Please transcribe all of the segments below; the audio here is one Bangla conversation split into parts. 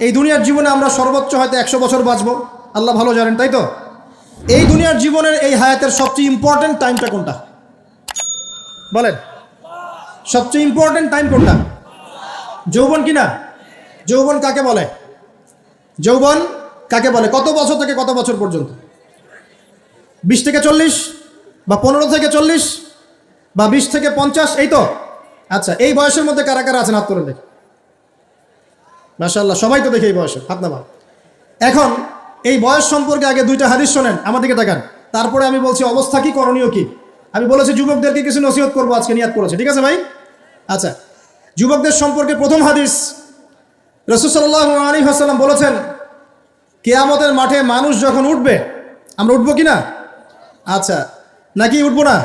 এই দুনিয়ার জীবনে আমরা সর্বোচ্চ হয়তো একশো বছর বাঁচবো। আল্লাহ ভালো জানেন, তাই তো? এই দুনিয়ার জীবনের এই হায়াতের সবচেয়ে ইম্পর্টেন্ট টাইমটা কোনটা? বলেন। সবচেয়ে ইম্পর্টেন্ট টাইম কোনটা? যৌবন কি না? যৌবন কাকে বলে? যৌবন কাকে বলে? কত বছর থেকে কত বছর পর্যন্ত? বিশ থেকে চল্লিশ বা পনেরো থেকে চল্লিশ বা বিশ থেকে পঞ্চাশ, এই তো? আচ্ছা এই বয়সের মধ্যে কারা কারা আছেন হাত তুলে দেখি। মাশাল্লাহ সবাই তো দেখে এই বয়সে হাত নামা এখন, এই বয়স সম্পর্কে আগে দুইটা হাদিস শোনেন, আমার দিকে তাকান। তারপরে আমি বলছি, অবস্থা কি, করণীয় কি? আমি বলেছি, যুবকদেরকে কিছু নসিহত করব, আজকে নিয়াত করেছে। ঠিক আছে ভাই? আচ্ছা যুবকদের সম্পর্কে প্রথম হাদিস রসুসাল্লাহ আলী হাসাল্লাম বলেছেন, কেয়ামতের মাঠে মানুষ যখন উঠবে, আমরা উঠবো কি না? আচ্ছা নাকি উঠবো না?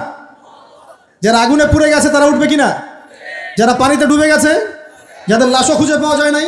যারা আগুনে পুড়ে গেছে, তারা উঠবে কি না? যারা পানিতে ডুবে গেছে, যাদের লাশও খুঁজে পাওয়া যায় নাই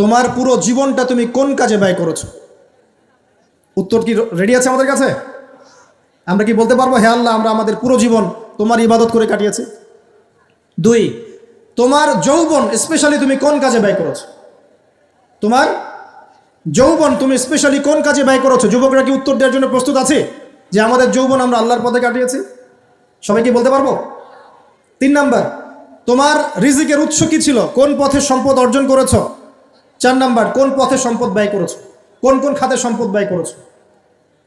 তোমার পুরো জীবনটা তুমি কোন কাজে ব্যয় করেছ? উত্তর কি রেডি আছে আমাদের কাছে? আমরা কি বলতে পারব? হে আল্লাহ, আমরা আমাদের পুরো জীবন তোমার ইবাদত করে কাটিয়েছি। দুই, তোমার যৌবন স্পেশালি তুমি কোন কাজে ব্যয় করেছ? তোমার যৌবন তুমি স্পেশালি কোন কাজে ব্যয় করেছ? যুবকরা কি উত্তর দেওয়ার জন্য প্রস্তুত আছে? যে আমাদের যৌবন আমরা আল্লাহর পথে কাটিয়েছি? সবাই কি বলতে পারব? তিন নাম্বার, তোমার রিজিকের উৎস কি ছিল? কোন পথে সম্পদ অর্জন করেছ? চার নাম্বার, কোন পথে সম্পদ ব্যয় করেছ? কোন কোন খাতে সম্পদ ব্যয় করেছ?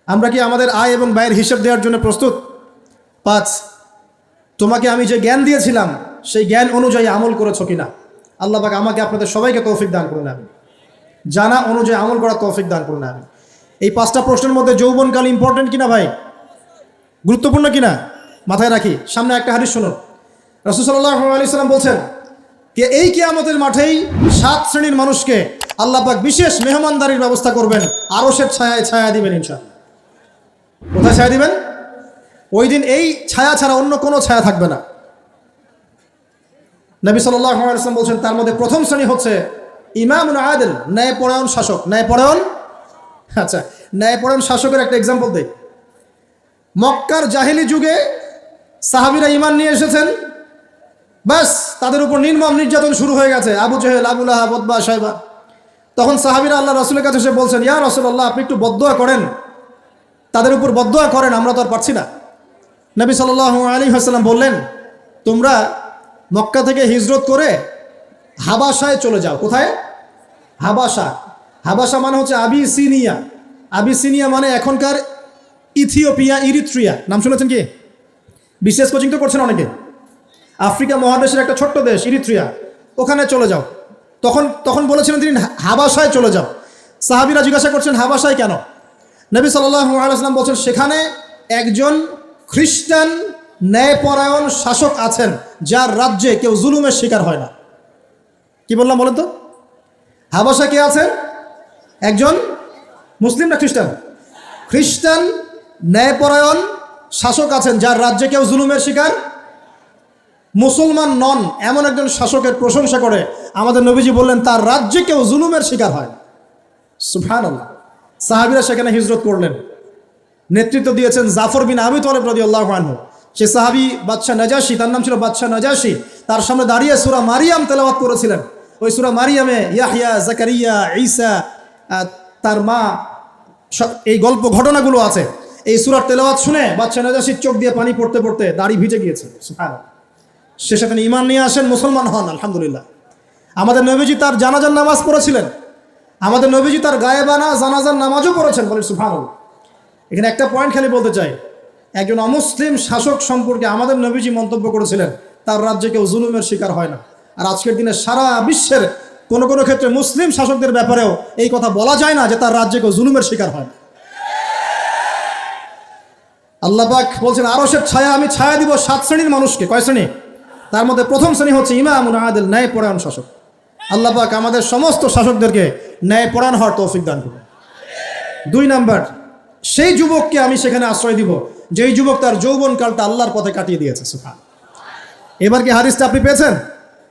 আমরা কি আমাদের আয় এবং ব্যয়ের হিসেব দেওয়ার জন্য প্রস্তুত? পাঁচ, তোমাকে আমি যে জ্ঞান দিয়েছিলাম, সেই জ্ঞান অনুযায়ী আমল করেছ কিনা? আল্লাহ পাক আমাকে আপনাদের সবাইকে তৌফিক দান করুন আমি জানা অনুযায়ী আমল করার তৌফিক দান করুন আমি এই পাঁচটা প্রশ্নের মধ্যে যৌবনকাল ইম্পর্টেন্ট কিনা ভাই? গুরুত্বপূর্ণ কিনা? মাথায় রাখি, সামনে একটা হাদিস শুনুন। রসুসাল্লাহ আলি সাল্লাম বলছেন এই কিয়ামতের মাঠেই সাত শ্রেণির মানুষকে আল্লাহ পাক বিশেষ মেহমানদারির ব্যবস্থা করবেন আরও সে ছায়ায় ছায়া দিবেন ইনশাআল্লাহ। কোথায় ছায়া দিবেন? ওই দিন এই ছায়া ছাড়া অন্য কোনো ছায়া থাকবে না। নবী সাল্লাম বলছেন, তার মধ্যে প্রথম শ্রেণি হচ্ছে ইমাম আদেল, ন্যায়পরায়ণ শাসক। ন্যায়পরায়ণ? আচ্ছা ন্যায়পরায়ণ শাসকের একটা এক্সাম্পল দেই। মক্কার জাহিলি যুগে সাহাবিরা ইমান নিয়ে এসেছেন। ব্যাস, তাদের উপর নির্মম নির্যাতন শুরু হয়ে গেছে। আবু জহেল আবুল্লাহ বদবা সাহেবা তখন সাহাবিরা আল্লাহ রসুলের কাছে এসে বলছেন, ইয়া রসুল্লাহ আপনি একটু বদোয়া করেন। তাদের উপর বদোয়া করেন, আমরা তো আর পারছি না। নবী সাল আলী হাসাল্লাম বললেন, তোমরা মক্কা থেকে হিজরত করে হাবাসায় চলে যাও। কোথায়? হাবাসা হাবাসা মানে হচ্ছে আবিসিনিয়া। আবিসিনিয়া মানে এখনকার ইথিওপিয়া, ইরিত্রিয়া। নাম শুনেছেন কি? বিশেষ কোচিং তো করছেন অনেকে। আফ্রিকা মহাদেশের একটা ছোট্ট দেশ, ইরিত্রিয়া। ওখানে চলে যাও। তখন তখন বলেছিলেন তিনি হাবাসায় চলে যাও। সাহাবিরা জিজ্ঞাসা করছেন হাবাসায় কেন? নবী সাল্লাম বলছেন, সেখানে একজন খ্রিস্টান ন্যায়পরায়ণ শাসক আছেন, যার রাজ্যে কেউ জুলুমের শিকার হয় না। কি বললাম বলেন তো? হাবাসা কে আছেন? একজন মুসলিম না খ্রিস্টান? খ্রিস্টান ন্যায়পরায়ণ শাসক আছেন, যার রাজ্যে কেউ জুলুমের শিকার মুসলমান নন, এমন একজন শাসকের প্রশংসা করে। আমাদের নবীজি বললেন, তার রাজ্যে কেউ জুলুমের শিকার হয় সুফান সাহাবিরা সেখানে হিজরত করলেন। নেতৃত্ব দিয়েছেন জাফর বিন আবি তলেব রদি আল্লাহ আনহু। সে সাহাবি বাদশাহ নাজাসি, তার নাম ছিল বাদশাহ নাজাসি। তার সামনে দাঁড়িয়ে সুরা মারিয়াম তেলাওয়াত করেছিলেন। ওই সুরা মারিয়ামে ইয়াহিয়া জাকারিয়া, ঈসা তার মা এই গল্প ঘটনাগুলো আছে। এই সুরার তেলাওয়াত শুনে বাদশাহ নাজাসির চোখ দিয়ে পানি পড়তে পড়তে দাড়ি ভিজে গিয়েছে। সুবহানাল্লাহ। শেষে তিনি ইমান নিয়ে আসেন, মুসলমান হন, আলহামদুলিল্লাহ। আমাদের নবীজি তার জানাজার নামাজ পড়েছিলেন। আমাদের নবীজি তার গায়েবানা জানাজার নামাজও পড়েছেন বলে সুফান এখানে একটা পয়েন্ট খালি বলতে চাই। একজন অমুসলিম শাসক সম্পর্কে আমাদের নবীজি মন্তব্য করেছিলেন, তার রাজ্যে কেউ জুলুমের শিকার হয় না। আর আজকের দিনে সারা বিশ্বের কোনো কোনো ক্ষেত্রে মুসলিম শাসকদের ব্যাপারেও এই কথা বলা যায় না যে তার রাজ্যে কেউ জুলুমের শিকার হয় না। আল্লাপাক বলছেন সে ছায়া, আমি ছায়া দিব সাত শ্রেণির মানুষকে। কয় শ্রেণি? তার মধ্যে প্রথম শ্রেণি হচ্ছে ইমাম আদিল ন্যায় পরায়ণ শাসক। আল্লাহ পাক আমাদের সমস্ত শাসকদেরকে ন্যায় পরায়ণ হওয়ার তৌফিক দান করুন। দুই নাম্বার, সেই যুবককে আমি সেখানে আশ্রয় দিব, যেই যুবক তার যৌবনকালটা আল্লাহর পথে কাটিয়ে দিয়েছে সুফান এবার কি হাদিসটা আপনি পেয়েছেন?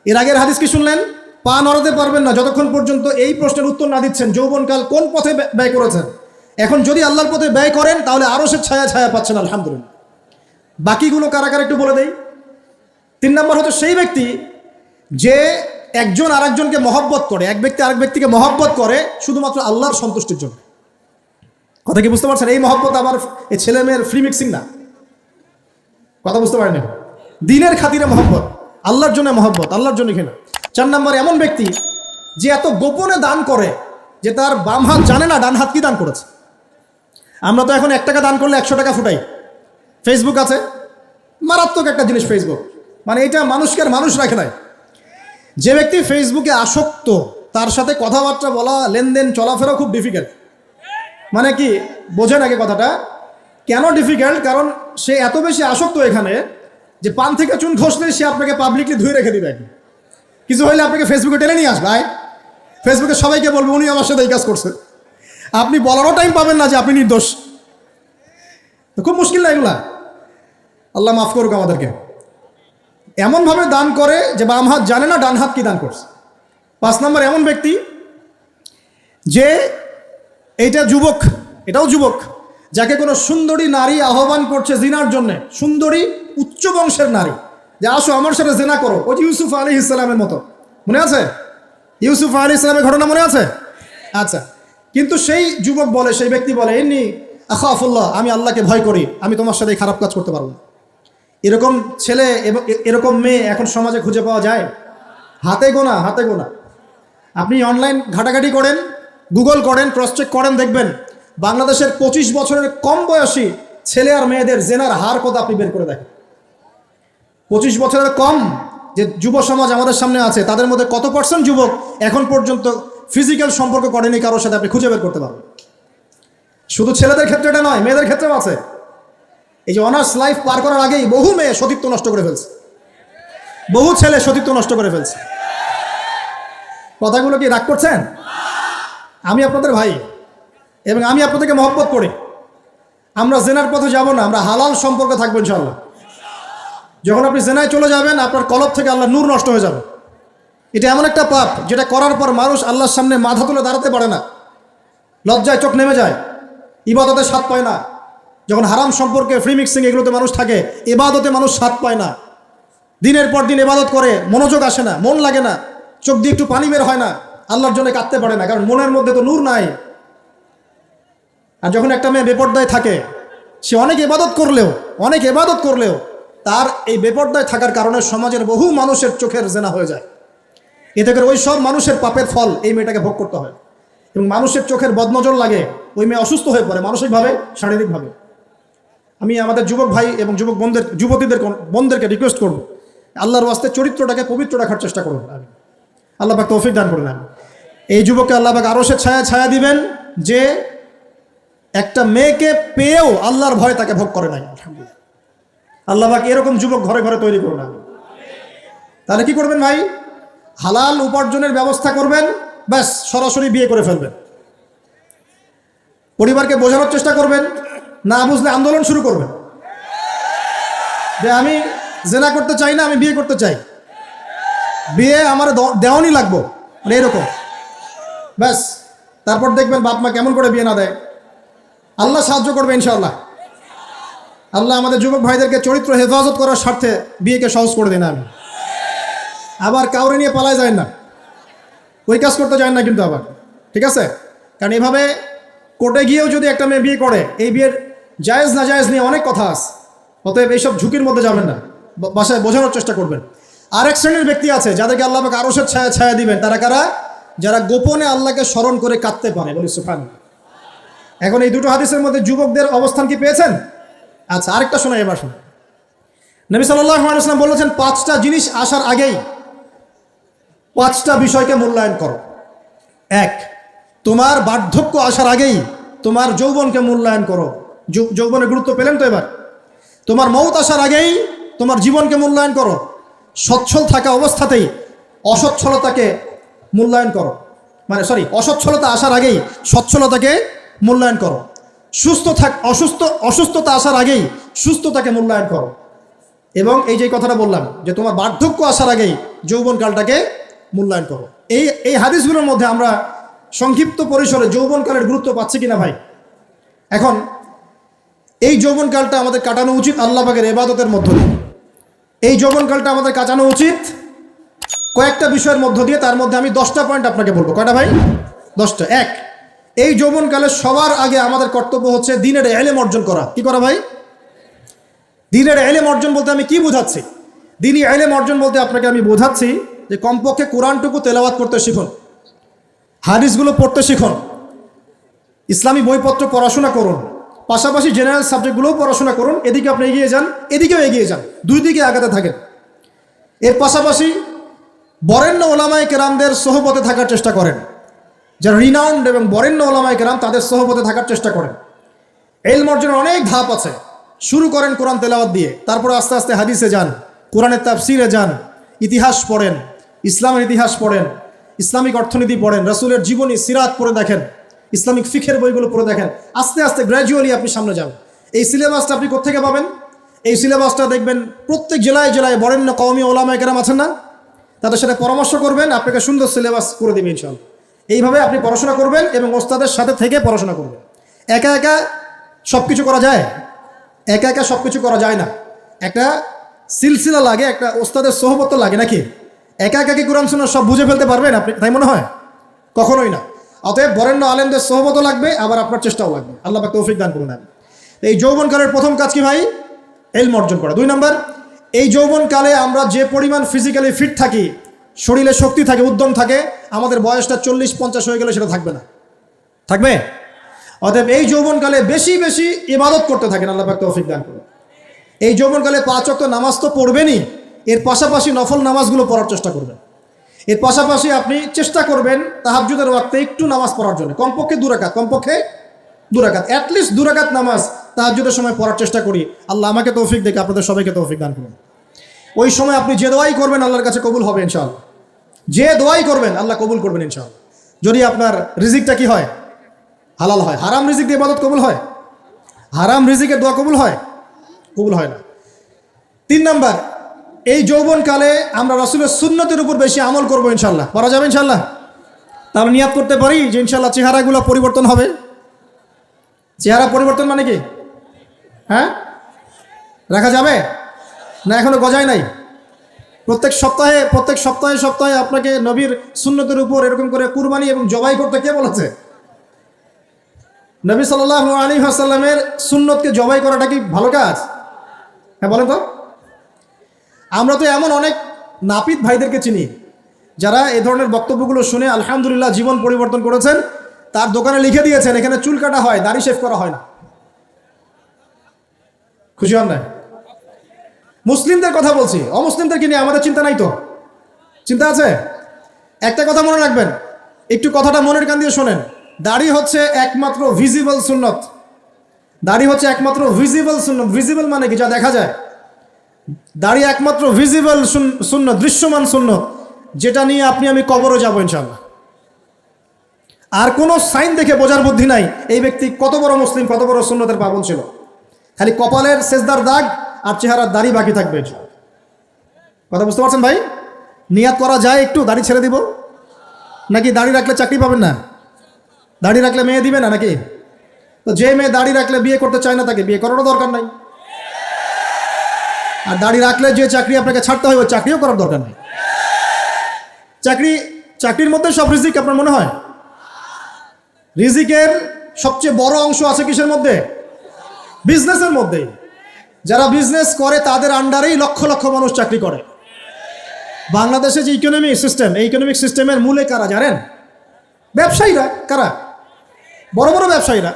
এর আগের হাদিস কি শুনলেন? পা নড়াতে পারবেন না, যতক্ষণ পর্যন্ত এই প্রশ্নের উত্তর না দিচ্ছেন, যৌবনকাল কোন পথে ব্যয়- করেছেন? এখন যদি আল্লাহর পথে ব্যয় করেন, তাহলে আরও সে ছায়া ছায়া পাচ্ছেন, আলহামদুলিল্লাহ। বাকিগুলো কারা কারা একটু বলে দেই। তিন নম্বর হচ্ছে সেই ব্যক্তি যে একজন আরেকজনকে মহব্বত করে, এক ব্যক্তি আরেক ব্যক্তিকে মহব্বত করে শুধুমাত্র আল্লাহর সন্তুষ্টির জন্য। কথা কি বুঝতে পারছেন? এই মহব্বত আমার এই ছেলে মেয়ের ফ্রি মিক্সিং না। কথা বুঝতে পারেন? দিনের খাতিরে মহব্বত, আল্লাহর জন্য মহব্বত, আল্লাহর জন্য কিনা চার নম্বর, এমন ব্যক্তি যে এত গোপনে দান করে যে তার বাম হাত জানে না ডান হাত কি দান করেছে। আমরা তো এখন এক টাকা দান করলে একশো টাকা ফুটাই। ফেসবুক আছে। মারাত্মক একটা জিনিস ফেসবুক মানে এটা মানুষকে আর মানুষ রাখে নাই। যে ব্যক্তি ফেসবুকে আসক্ত, তার সাথে কথাবার্তা বলা, লেনদেন চলাফেরা খুব ডিফিকাল্ট মানে কি বোঝেন আগে কথাটা? কেন ডিফিকাল্ট কারণ সে এত বেশি আসক্ত এখানে যে পান থেকে চুন খসলে সে আপনাকে পাবলিকলি ধুয়ে রেখে দিবে কিছু হইলে আপনাকে ফেসবুকে টেনে নিয়ে আসবে, আয়। ফেসবুকে সবাইকে বলব, উনি আমার সাথে এই কাজ করছে। আপনি বলারও টাইম পাবেন না যে আপনি নির্দোষ। তো খুব মুশকিল না এগুলা? আল্লাহ মাফ করুক আমাদেরকে। এমনভাবে দান করে যে বাম হাত জানে না, ডান হাত কি দান করছে। পাঁচ নম্বর, এমন ব্যক্তি যে এইটা যুবক, এটাও যুবক, যাকে কোনো সুন্দরী নারী আহ্বান করছে জিনার জন্য। সুন্দরী উচ্চ বংশের নারী। যে আসো, আমার সাথে জেনা করো। ওই যে ইউসুফ আলী ইসলামের মতো। মনে আছে? ইউসুফ আলী ইসলামের ঘটনা মনে আছে? আচ্ছা। কিন্তু সেই যুবক বলে, সেই ব্যক্তি বলে, এমনি আখাফুল্লাহ, আমি আল্লাহকে ভয় করি। আমি তোমার সাথে খারাপ কাজ করতে পারব না। এরকম ছেলে এবং এরকম মেয়ে এখন সমাজে খুঁজে পাওয়া যায়? হাতে গোনা হাতে গোনা। আপনি অনলাইন ঘাটাঘাটি করেন গুগল করেন ক্রস চেক করেন, দেখবেন বাংলাদেশের পঁচিশ বছরের কম বয়সী ছেলে আর মেয়েদের জেনার হার কত আপনি বের করে দেখেন? পঁচিশ বছরের কম যে যুব সমাজ আমাদের সামনে আছে, তাদের মধ্যে কত পার্সেন্ট যুবক এখন পর্যন্ত ফিজিক্যাল সম্পর্ক করেনি কারোর সাথে আপনি খুঁজে বের করতে পারবেন? শুধু ছেলেদের ক্ষেত্রে এটা নয়, মেয়েদের ক্ষেত্রেও আছে। এই যে অনার্স লাইফ পার করার আগেই বহু মেয়ে সতীত্ব নষ্ট করে ফেলছে। বহু ছেলে সতীত্ব নষ্ট করে ফেলছে। কথাগুলো কি রাগ করছেন? আমি আপনাদের ভাই এবং আমি আপনাদেরকে মহব্বত করি। আমরা জেনার পথে যাব না, আমরা হালাল সম্পর্কে থাকব ইনশাল্লাহ যখন আপনি জেনায় চলে যাবেন, আপনার কলব থেকে আল্লাহ নূর নষ্ট হয়ে যাবে। এটা এমন একটা পাপ, যেটা করার পর মানুষ আল্লাহর সামনে মাথা তুলে দাঁড়াতে পারে না। লজ্জায় চোখ নেমে যায় ইবাদতে স্বাদ পায় না। যখন হারাম সম্পর্কে ফ্রি মিক্সিং এগুলোতে মানুষ থাকে, এবাদতে মানুষ স্বাদ পায় না। দিনের পর দিন এবাদত করে, মনোযোগ আসে না, মন লাগে না, চোখ দিয়ে একটু পানি বের হয় না, আল্লাহর জন্য কাঁদতে পারে না, কারণ মনের মধ্যে তো নূর নাই। আর যখন একটা মেয়ে বেপর্দায় থাকে, সে অনেক এবাদত করলেও, অনেক এবাদত করলেও, তার এই বেপর্দায় থাকার কারণে সমাজের বহু মানুষের চোখের জেনা হয়ে যায়। এতে করে ওই সব মানুষের পাপের ফল এই মেয়েটাকে ভোগ করতে হয়। এবং মানুষের চোখের বদনজর লাগে, ওই মেয়ে অসুস্থ হয়ে পড়ে, মানসিকভাবে, শারীরিকভাবে। আমি আমাদের যুবক ভাই এবং যুবক বোনদের যুবতীদের বোনদেরকে রিকোয়েস্ট করব। আল্লাহর ওয়াস্তে চরিত্রটাকে পবিত্র রাখার চেষ্টা করুন। আমি আল্লাহ পাক তৌফিক দান করুন আমি এই যুবককে আল্লাহ পাক আরও সে ছায়া ছায়া দিবেন যে একটা মেয়েকে পেয়েও আল্লাহর ভয় তাকে ভোগ করে নাই। আলহামদুলিল্লাহ আল্লাহ পাক এরকম যুবক ঘরে ঘরে তৈরি করুন তাহলে কি করবেন ভাই? হালাল উপার্জনের ব্যবস্থা করবেন ব্যাস সরাসরি বিয়ে করে ফেলবেন। পরিবারকে বোঝানোর চেষ্টা করবেন না বুঝলে আন্দোলন শুরু করবেন যে আমি জেনা করতে চাই না, আমি বিয়ে করতে চাই। বিয়ে আমার দেওয়ানি লাগবো মানে এরকম। ব্যাস, তারপর দেখবেন বাপ মা কেমন করে বিয়ে না দেয়। আল্লাহ সাহায্য করবে ইনশাআল্লাহ। আল্লাহ আমাদের যুবক ভাইদেরকে চরিত্র হেফাজত করার স্বার্থে বিয়েকে সহজ করে দিন আমি আবার কাউরে নিয়ে পালায় যায় না। ওই কাজ করতে যায় না কিন্তু আবার। ঠিক আছে? কারণ এভাবে কোর্টে গিয়েও যদি একটা মেয়ে বিয়ে করে, এই বিয়ের জায়েজ না জায়েজ নিয়ে অনেক কথা আছে। অতএব এইসব ঝুঁকির মধ্যে যাবেন না। বাসায় বোঝানোর চেষ্টা করবেন। আরেক শ্রেণির ব্যক্তি আছে, যাদেরকে আল্লাহ পাক আরসের ছায়া ছায়া দিবেন। তারা কারা? যারা গোপনে আল্লাহকে স্মরণ করে কাঁদতে পারে। বলি সুফান এখন এই দুটো হাদিসের মধ্যে যুবকদের অবস্থান কি পেয়েছেন? আচ্ছা আরেকটা শোনা এবার শুনুন নবী সাল্লাম বলেছেন, পাঁচটা জিনিস আসার আগেই পাঁচটা বিষয়কে মূল্যায়ন করো। এক, তোমার বার্ধক্য আসার আগেই তোমার যৌবনকে মূল্যায়ন করো। যৌবনের গুরুত্ব পেলেন তো এবার? তোমার মৌত আসার আগেই তোমার জীবনকে মূল্যায়ন করো। সচ্ছল থাকা অবস্থাতেই অসচ্ছলতাকে মূল্যায়ন করো। মানে সরি অসচ্ছলতা আসার আগেই সচ্ছলতাকে মূল্যায়ন করো। সুস্থ থাক অসুস্থ অসুস্থতা আসার আগেই সুস্থতাকে মূল্যায়ন করো। এবং এই যে কথাটা বললাম, যে তোমার বার্ধক্য আসার আগেই যৌবনকালটাকে মূল্যায়ন করো। এই এই হাদিসগুলোর মধ্যে আমরা সংক্ষিপ্ত পরিসরে যৌবনকালের গুরুত্ব পাচ্ছি কিনা ভাই? এখন এই যৌবনকালটা আমাদের কাটানো উচিত আল্লাহ পাকের এবাদতের মধ্য দিয়ে। এই যৌবনকালটা আমাদের কাটানো উচিত কয়েকটা বিষয়ের মধ্য দিয়ে, তার মধ্যে আমি দশটা পয়েন্ট আপনাকে বলব। কয়টা ভাই? দশটা। এক, এই যৌবনকালে সবার আগে আমাদের কর্তব্য হচ্ছে দিনের এলেম অর্জন করা। কি করা ভাই? দিনের এলেম অর্জন বলতে আমি কি বোঝাচ্ছি? দিনই এলেম অর্জন বলতে আপনাকে আমি বোঝাচ্ছি যে কমপক্ষে কোরআনটুকু তেলাওয়াত করতে শিখুন, হাদিসগুলো পড়তে শিখুন, ইসলামী বইপত্র পড়াশোনা করুন পাশাপাশি জেনারেল সাবজেক্টগুলোও পড়াশোনা করুন, এদিকে আপনি এগিয়ে যান, এদিকেও এগিয়ে যান, দুই দিকে আগাতে থাকেন। এর পাশাপাশি বরেণ্য ওলামায় কেরামদের সহপথে থাকার চেষ্টা করেন। যারা রিনাউন্ড এবং বরেণ্য ওলামায় কেরাম তাদের সহপথে থাকার চেষ্টা করেন। এলম অর্জনের অনেক ধাপ আছে। শুরু করেন কোরআন তেলাওয়াত দিয়ে, তারপরে আস্তে আস্তে হাদিসে যান, কোরআনের তাফসিরে যান, ইতিহাস পড়েন, ইসলামের ইতিহাস পড়েন, ইসলামিক অর্থনীতি পড়েন, রসুলের জীবনী, সিরাত পড়ে দেখেন। ইসলামিক ফিখের বইগুলো পড়ে দেখেন। আস্তে আস্তে গ্র্যাজুয়ালি আপনি সামনে যান। এই সিলেবাসটা আপনি কোথেকে পাবেন? এই সিলেবাসটা দেখবেন প্রত্যেক জেলায় জেলায় বরেণ্য কওমি ওলামায় কেরাম আছেন না? তাদের সাথে পরামর্শ করবেন, আপনাকে সুন্দর সিলেবাস করে দেবে ইনশাল্লাহ এইভাবে আপনি পড়াশোনা করবেন এবং ওস্তাদের সাথে থেকে পড়াশোনা করবেন। একা একা সব কিছু করা যায়? একা একা সব কিছু করা যায় না। একটা সিলসিলা লাগে, একটা ওস্তাদের সহবত লাগে নাকি? একা একা কি কোরআন সব বুঝে ফেলতে পারবেন আপনি? তাই মনে হয়? কখনোই না। অতএব বরেণ্য আলেমদের সহবত লাগবে, আবার আপনার চেষ্টাও লাগবে। আল্লাহ পাক তৌফিক দান করুন এই যৌবনকালের প্রথম কাজ কি ভাই? এলম অর্জন করা। দুই নম্বর, এই যৌবনকালে আমরা যে পরিমাণ ফিজিক্যালি ফিট থাকি, শরীরে শক্তি থাকে, উদ্যম থাকে, আমাদের বয়সটা চল্লিশ পঞ্চাশ হয়ে গেলে সেটা থাকবে না। থাকবে? অতএব এই যৌবনকালে বেশি বেশি ইবাদত করতে থাকেন, আল্লাহ পাক তৌফিক দান করুন। এই যৌবনকালে পাঁচ অক্ট নামাজ তো পড়বেনই, এর পাশাপাশি নফল নামাজগুলো পড়ার চেষ্টা করবেন। এর পাশাপাশি আপনি চেষ্টা করবেন তাহাজুদের ওয়াক্তে একটু নামাজ পড়ার জন্য। কমপক্ষে দুরাকাত কমপক্ষে দুরাকাত অ্যাটলিস্ট দুরাকাত নামাজ তাহাজুদের সময় পড়ার চেষ্টা করি। আল্লাহ আমাকে তৌফিক দেখে, আপনাদের সবাইকে তৌফিক দান করুন। ওই সময় আপনি যে দোয়াই করবেন আল্লাহর কাছে কবুল হবে ইনশাআল্লাহ। যে দোয়াই করবেন আল্লাহ কবুল করবেন ইনশাআল্লাহ। যদি আপনার রিজিকটা কি হয়? হালাল হয়। হারাম রিজিক দিয়ে ইবাদত কবুল হয়? হারাম রিজিকের দোয়া কবুল হয়? কবুল হয় না। তিন নাম্বার এই যৌবনকালে আমরা রসুলের সুন্নতের উপর বেশি আমল করব ইনশাল্লাহ করা যাবে ইনশাল্লাহ তাহলে নিয়াত করতে পারি যে ইনশাল্লাহ চেহারাগুলো পরিবর্তন হবে। চেহারা পরিবর্তন মানে কি? হ্যাঁ? রাখা যাবে? না, এখনও গজায় নাই? প্রত্যেক সপ্তাহে প্রত্যেক সপ্তাহে সপ্তাহে আপনাকে নবীর সুন্নতের উপর এরকম করে কুরবানি এবং জবাই করতে কে বলেছে? নবী সাল্লাহ আলী আসাল্লামের সুন্নতকে জবাই করাটা কি ভালো কাজ? হ্যাঁ বলেন তো। আমরা তো এমন অনেক নাপিত ভাইদেরকে চিনি, যারা এ ধরনের বক্তব্যগুলো শুনে আলহামদুলিল্লাহ জীবন পরিবর্তন করেছেন, তার দোকানে লিখে দিয়েছেন, এখানে চুল কাটা হয়, দাড়ি শেভ করা হয় না। খুশি হন না মুসলিমদের কথা বলছি, অমুসলিমদেরকে নিয়ে আমাদের চিন্তা নাই তো? চিন্তা আছে? একটা কথা মনে রাখবেন, একটু কথাটা মনের কান দিয়ে শোনেন। দাড়ি হচ্ছে একমাত্র ভিজিবল সুন্নত। দাড়ি হচ্ছে একমাত্র ভিজিবল সুন্নত। ভিজিবল মানে কি? যা দেখা যায়। দাড়ি একমাত্র ভিজিবল শূন্য দৃশ্যমান শূন্য যেটা নিয়ে আপনি, আমি কবরও যাব ইনশাল্লাহ আর কোনো সাইন দেখে বোঝার বুদ্ধি নাই, এই ব্যক্তি কত বড় মুসলিম, কত বড় সুন্নতের পাবন ছিল। খালি কপালের শেষদার দাগ আর চেহারার দাড়ি বাকি থাকবে কথা বুঝতে পারছেন ভাই? নিয়াত করা যায় একটু, দাড়ি ছেড়ে দিব। নাকি দাড়ি রাখলে চাকরি পাবেন না? দাড়ি রাখলে মেয়ে দিবে না নাকি? তো যে মেয়ে দাড়ি রাখলে বিয়ে করতে চায় না তাকে বিয়ে করারও দরকার নাই। আর দাড়ি রাখলে যে চাকরি আপনাকে ছাড়তে হয়, ওই চাকরিও করার দরকার নেই। চাকরি, চাকরির মধ্যে সব রিজিক, আপনার মনে হয়? রিজিকের সবচেয়ে বড় অংশ আছে কিসের মধ্যে? বিজনেসের মধ্যেই যারা বিজনেস করে, তাদের আন্ডারেই লক্ষ লক্ষ মানুষ চাকরি করে। বাংলাদেশে যে ইকোনমিক সিস্টেম এই ইকোনমিক সিস্টেমের মূলে কারা জানেন? ব্যবসায়ীরা, কারা? বড় বড় ব্যবসায়ীরা।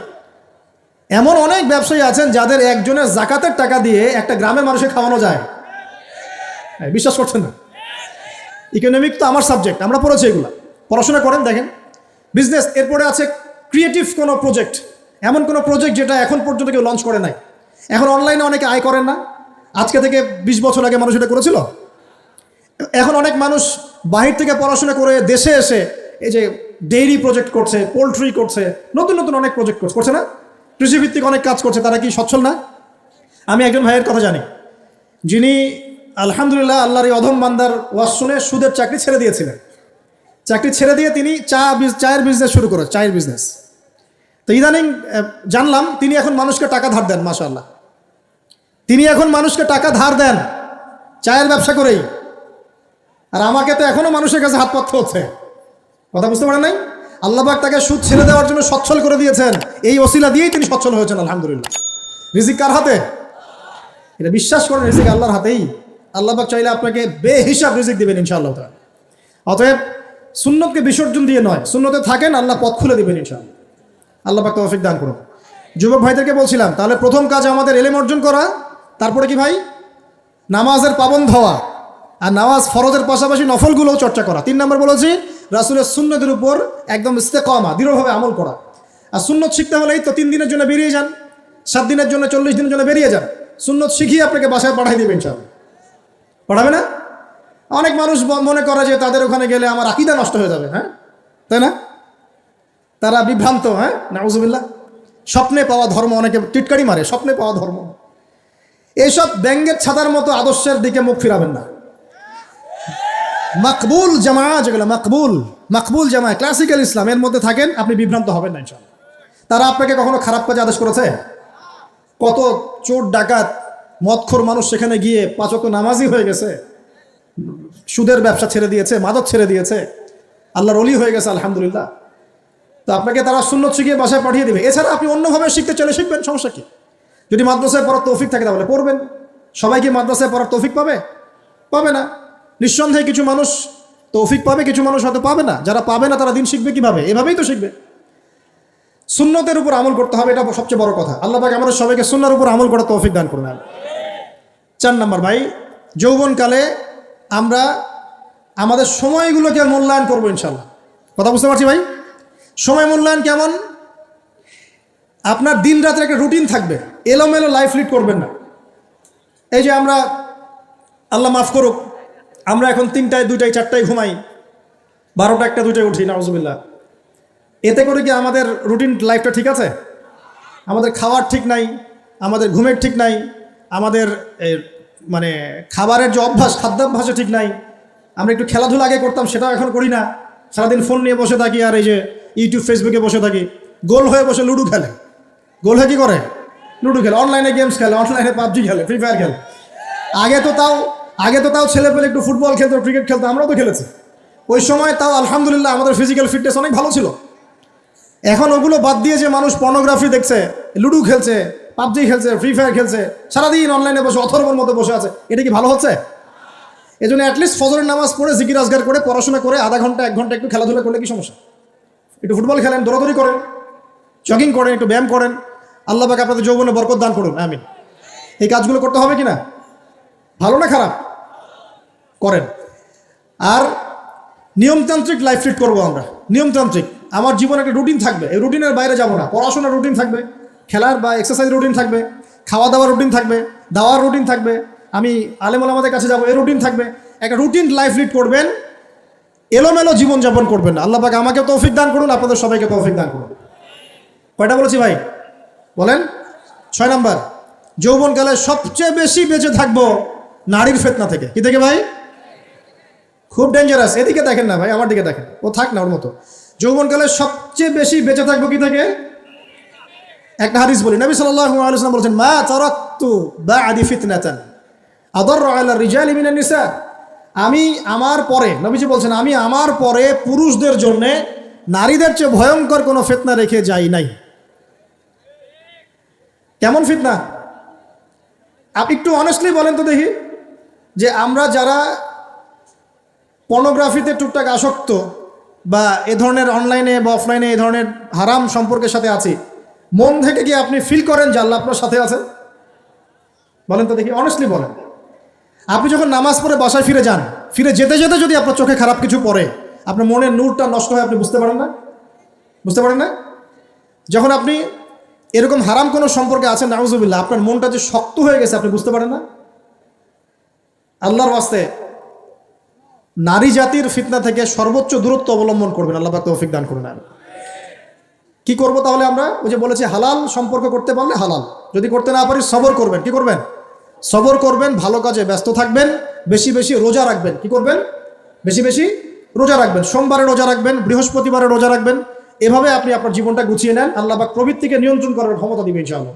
এমন অনেক ব্যবসায়ী আছেন যাদের একজনের জাকাতের টাকা দিয়ে একটা গ্রামের মানুষকে খাওয়ানো যায়। বিশ্বাস করছেন না? ইকোনমিক তো আমার সাবজেক্ট আমরা পড়েছি এগুলো। পড়াশোনা করেন, দেখেন। বিজনেস এরপরে আছে ক্রিয়েটিভ কোনো প্রজেক্ট এমন কোনো প্রজেক্ট যেটা এখন পর্যন্ত কেউ লঞ্চ করে নাই। এখন অনলাইনে অনেকে আয় করেন না। আজকে থেকে বিশ বছর আগে মানুষ এটা করেছিল। এখন অনেক মানুষ বাহির থেকে পড়াশোনা করে দেশে এসে এই যে ডেইরি প্রজেক্ট করছে পোলট্রি করছে, নতুন নতুন অনেক প্রজেক্ট করছে। করছে না? কৃষিভিত্তিক অনেক কাজ করছে, তারা কি সচ্ছল না? আমি একজন ভাইয়ের কথা জানি। যিনি আলহামদুলিল্লাহ আল্লাহর অধম বান্দার ওয়াজ শুনে সুদের চাকরি ছেড়ে দিয়েছিলেন। চাকরি ছেড়ে দিয়ে তিনি চা চায়ের বিজনেস শুরু করে চায়ের বিজনেস তো ইদানিং জানলাম তিনি এখন মানুষকে টাকা ধার দেন, মাশাআল্লাহ। তিনি এখন মানুষকে টাকা ধার দেন, চায়ের ব্যবসা করেই। আর আমাকে তো এখনও মানুষের কাছে হাত পাততে হচ্ছে কথা বুঝতে পারেন নাই? আল্লাহবাক তাকে সুদ ছেড়ে দেওয়ার জন্য সচ্ছল করে দিয়েছেন। এই ওসিলা দিয়েই তিনি সচ্ছল হয়েছেন, আলহামদুলিল্লাহ। রিজিক কার হাতে? এটা বিশ্বাস করেন, রিজিক আল্লাহর হাতেই। আল্লাহবাক চাইলে আপনাকে বেহিসাব রিজিক দিবেন, ইনশাআল্লাহ তাআলা। অতএব, সুন্নতকে বিসর্জন দিয়ে নয়, সুন্নতে থাকেন, আল্লাহ পথ খুলে দিবেন, ইনশাআল্লাহ। আল্লাহ পাক তৌফিক দান করুন। যুবক ভাইদেরকে বলছিলাম, তাহলে প্রথম কাজ আমাদের এলেম অর্জন করা, তারপরে কি ভাই? নামাজের পাবন হওয়া। আর নামাজ ফরজের পাশাপাশি নফলগুলোও চর্চা করা। তিন নম্বর বলেছি রাসুলের সুন্নতের উপর একদম ইস্তেকমা, দৃঢ়ভাবে আমল করা। আর সুন্নত শিখতে হলেই তো তিন দিনের জন্য বেরিয়ে যান, সাত দিনের জন্য, চল্লিশ দিনের জন্য বেরিয়ে যান। সুন্নত শিখিয়ে আপনাকে বাসায় পাঠাই দেবেন সব পড়াবে না? অনেক মানুষ মনে করে যে তাদের ওখানে গেলে আমার আকিদা নষ্ট হয়ে যাবে হ্যাঁ? তাই না? তারা বিভ্রান্ত হ্যাঁ? নাউজুবিল্লাহ। স্বপ্নে পাওয়া ধর্ম অনেকে টিটকারি মারে, স্বপ্নে পাওয়া ধর্ম। এইসব ব্যাঙ্গের ছাতার মতো আদর্শের দিকে মুখ ফিরাবেন না। মাকবুল জামা যেগুলো মাকবুল মাকবুল জামা ক্লাসিক্যাল ইসলাম, এর মধ্যে থাকেন, আপনি বিভ্রান্ত হবেন না ইনশাল্লাহ তারা আপনাকে কখনো খারাপ কাজে আদেশ করেছে? কত চোর, ডাকাত, মদখোর মানুষ সেখানে গিয়ে পাচক নামাজি হয়ে গেছে, সুদের ব্যবসা ছেড়ে দিয়েছে, মাদক ছেড়ে দিয়েছে, আল্লাহর অলি হয়ে গেছে, আলহামদুলিল্লাহ। তো আপনাকে তারা সুন্নত শিখিয়ে বাসায় পাঠিয়ে দেবে। এছাড়া আপনি অন্যভাবে শিখতে চলে শিখবেন, সমস্যা কি? যদি মাদ্রাসায় পড়ার তৌফিক থাকে তাহলে পড়বেন। সবাই কি মাদ্রাসায় পড়ার তৌফিক পাবে? পাবে না। নিঃসন্দেহে কিছু মানুষ তৌফিক পাবে, কিছু মানুষ হয়তো পাবে না। যারা পাবে না, তারা দিন শিখবে কীভাবে? এভাবেই তো শিখবে। সুন্নতের উপর আমল করতে হবে, এটা সবচেয়ে বড় কথা। আল্লাহ পাক আমাদের সবাইকে সুন্নার উপর আমল করার তৌফিক দান করুন চার নম্বর ভাই, যৌবনকালে আমরা আমাদের সময়গুলোকে মূল্যায়ন করব ইনশাল্লাহ কথা বুঝতে পারছি ভাই? সময় মূল্যায়ন কেমন? আপনার দিন রাতের একটা রুটিন থাকবে, এলোমেলো লাইফ লিড করবেন না। এই যে আমরা, আল্লাহ মাফ করুক আমরা এখন তিনটায়, দুইটায়, চারটায় ঘুমাই। বারোটা একটা, দুইটায় উঠি, নাউজুবিল্লাহ। এতে করে কি আমাদের রুটিন লাইফটা ঠিক আছে? আমাদের খাওয়ার ঠিক নাই, আমাদের ঘুমের ঠিক নাই, আমাদের মানে খাবারের যে অভ্যাস, খাদ্যাভ্যাসও ঠিক নাই। আমরা একটু খেলাধুলা আগে করতাম, সেটাও এখন করি না। সারাদিন ফোন নিয়ে বসে থাকি আর এই যে ইউটিউব ফেসবুকে বসে থাকি। গোল হয়ে বসে লুডো খেলে। গোল হয়ে কী করে? লুডো খেলে। অনলাইনে গেমস খেলে অনলাইনে পাবজি খেলে ফ্রি ফায়ার খেলে। আগে তো তাও আগে তো তাও ছেলে পেলে একটু ফুটবল খেলতো ক্রিকেট খেলতো, আমরাও তো খেলেছি। ওই সময় তাও আলহামদুলিল্লাহ আমাদের ফিজিক্যাল ফিটনেস অনেক ভালো ছিল। এখন ওগুলো বাদ দিয়ে যে মানুষ পর্নোগ্রাফি দেখছে, লুডো খেলছে, পাবজি খেলছে ফ্রি ফায়ার খেলছে, সারাদিন অনলাইনে বসে, অথর্বর মতো বসে আছে, এটা কি ভালো হচ্ছে? এই জন্য অ্যাটলিস্ট ফজরের নামাজ পড়ে, জিকির, আজগার করে, পড়াশোনা করে, আধা ঘণ্টা, এক ঘণ্টা একটু খেলাধুলা করলে কি সমস্যা? একটু ফুটবল খেলেন, দৌড়াদৌড়ি করেন জগিং করেন, একটু ব্যায়াম করেন, আল্লাহ পাক আপনাদের যৌবনে বরকত দান করুন, আমিন। এই কাজগুলো করতে হবে কি না? ভালো না খারাপ? করেন। আর নিয়মতান্ত্রিক লাইফ লিড করব আমরা। নিয়মতান্ত্রিক। আমার জীবনে একটা রুটিন থাকবে। এই রুটিনের বাইরে যাব না। পড়াশোনার রুটিন থাকবে। খেলার বা এক্সারসাইজ রুটিন থাকবে। খাওয়া দাওয়ার রুটিন থাকবে। দাওয়ার রুটিন থাকবে। আমি আলেমুল আমাদের কাছে যাব। এই রুটিন থাকবে। একটা রুটিন লাইফ লিড করবেন। এলোমেলো জীবনযাপন করবেন না। আল্লাহ পাক আমাকে তৌফিক দান করুন, আপনাদের সবাইকে তৌফিক দান করুন। কয়টা বলেছি ভাই? বলেন। ছয় নাম্বার। যৌবনকালে সবচেয়ে বেশি বেঁচে থাকব নারীর ফেতনা থেকে। কি থেকে ভাই? খুব ডেঞ্জারাস এদিকে দেখেন না ভাই, আমার দিকে দেখেন। ও থাক না ওর মতো। যৌবনকালে সবচেয়ে বেশি বেঁচে থাকব কি থেকে? একটা হাদিস বলি। নবী ওয়াসাল্লাম বলেছেন, মা তারাকতু বা'দি ফিতনাতান আদার আলা রিজালি মিনান নিসা। আমি আমার পরে, নবীজি বলছেন, আমি আমার পরে পুরুষদের জন্য নারীদের চেয়ে ভয়ঙ্কর কোনো ফিতনা রেখে যাই নাই। কেমন ফিতনা? আপনি একটু অনেস্টলি বলেন তো দেখি। যে আমরা যারা পর্নোগ্রাফিতে টুকটাক আসক্ত বা এ ধরনের অনলাইনে বা অফলাইনে এ ধরনের হারাম সম্পর্কের সাথে আছি, মন থেকে কি আপনি ফিল করেন যে আল্লাহ আপনার সাথে আছেন বলেন তো দেখি অনেস্টলি বলেন। আপনি যখন নামাজ পড়ে বাসায় ফিরে যান, ফিরে যেতে যেতে যদি আপনার চোখে খারাপ কিছু পড়ে, আপনার মনের নূরটা নষ্ট হয় আপনি বুঝতে পারেন না? বুঝতে পারেন না? যখন আপনি এরকম হারাম কোনো সম্পর্কে আছেন, নাউজুবিল্লাহ, আপনার মনটা যে শক্ত হয়ে গেছে, আপনি বুঝতে পারেন না? আল্লাহর বাস্তে নারী জাতির ফিতনা থেকে সর্বোচ্চ দূরত্ব অবলম্বন করবেন, আল্লাহ পাক তৌফিক দান করবেন কি করব তাহলে আমরা? ওই যে বলেছি, হালাল সম্পর্ক করতে পারলে হালাল। যদি করতে না পারি সবর করবেন। কি করবেন? সবর করবেন, ভালো কাজে ব্যস্ত থাকবেন, বেশি বেশি রোজা রাখবেন। কি করবেন? বেশি বেশি রোজা রাখবেন। সোমবারে রোজা রাখবেন, বৃহস্পতিবারে রোজা রাখবেন। এভাবে আপনি আপনার জীবনটা গুছিয়ে নেন। আল্লাহ পাক প্রবৃত্তিকে নিয়ন্ত্রণ করার ক্ষমতা দিবে ইনশাআল্লাহ।